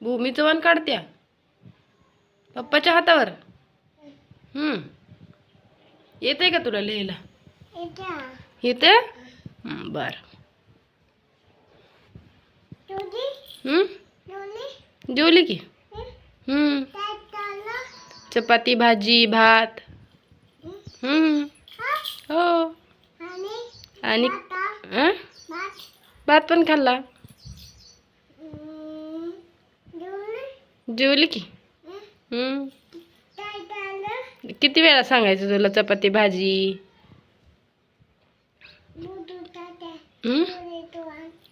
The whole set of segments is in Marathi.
भूमीचं चव्हाण काढत्या? पप्पाच्या हातावर? हम्म. येते का तुला लिहायला? येते बर. हम्म? जेवली की? हम्म. चपाती भाजी भात. हम्म. हो. आणि? भात पण खाल्ला? जेवली की? किती वेळा सांगायचं तुला चपाती भाजी?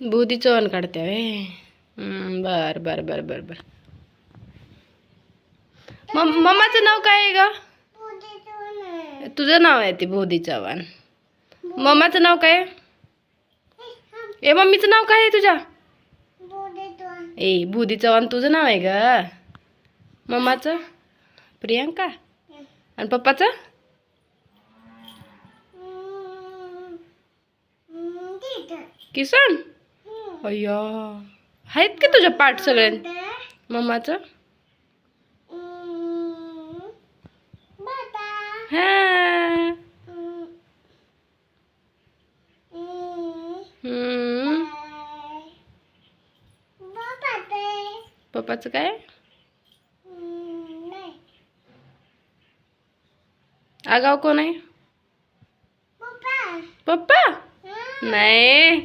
बुधी चवण काढते वे बर बर बर बर बर. मम मम्माचं नाव काय आहे ग? तुझं नाव आहे ते बोधी चव्हाण मम्माचं नाव काय आहे? ए मम्मीचं नाव काय आहे तुझ्या? ए बुधी चव्हाण तुझं नाव आहे ग. मम्माचं? प्रियांका? आणि पप्पाचं? किसन? अय्या. आहेत का तुझ्या पाठ सगळे? मम्माचं? हा. पप्पाचं काय? आगाव कोण आहे? पप्पा. नाही.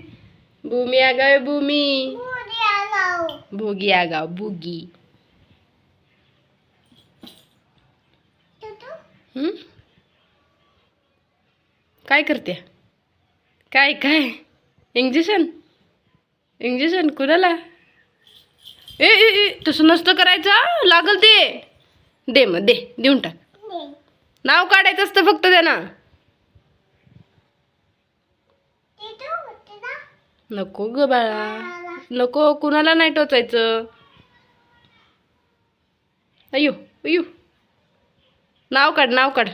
भूमी आगाव आहे भूमी. भोगी आगाव भुगी? काय करते? काय काय? इंजेक्शन? इंजेक्शन कुणाला? ए ए ए तसं नसतं करायचं लागल ते. दे मग दे देऊन टाक. नाव काढायचं असतं फक्त त्यानं. नको ग बाळा. नको कुणाला नाही टोचायचं. अयो अयो नाव काढ नाव काढ.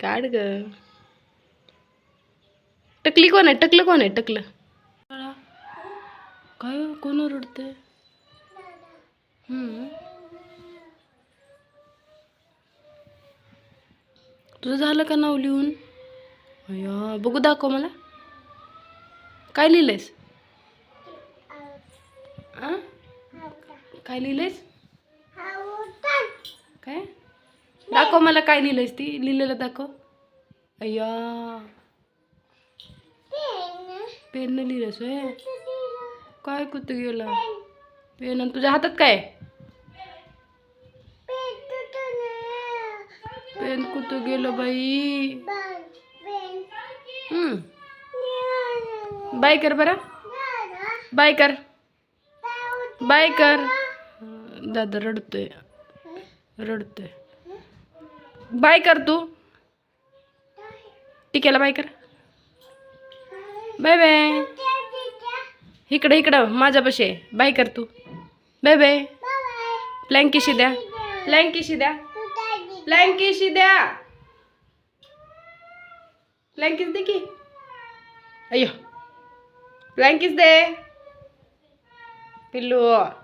काढ ग. टकली कोण आहे? टकलं कोण आहे? टकलं. काय हो? कोण ओरडते हम्म. तुझं झालं का नाव लिहून? अय्या बघू दाखव मला. काय लिहिलंयस? काय लिहिलंयस? काय? दाखव मला काय लिहिलंयस ती. लिहिलेलं दाखव. अय्या. पेन. लिहिलंस होय? काय कुठं गेला? पेन आणि तुझ्या हातात काय? पेन कुठं गेलं बाई? बाय कर बरं. बाय कर. बाय कर. दादा रडतोय. रडतोय. बाय कर तू. टिकेला बाय कर. Bye bye. इकडं इकडं माझ्यापाशी आहे बाय कर तू. Bye bye. प्लँकीशी द्या. प्लँकीशी द्या. प्लँकीशी द्या. प्लँकीस दे की? अय्यो. प्लँकीस दे. पिल्लू.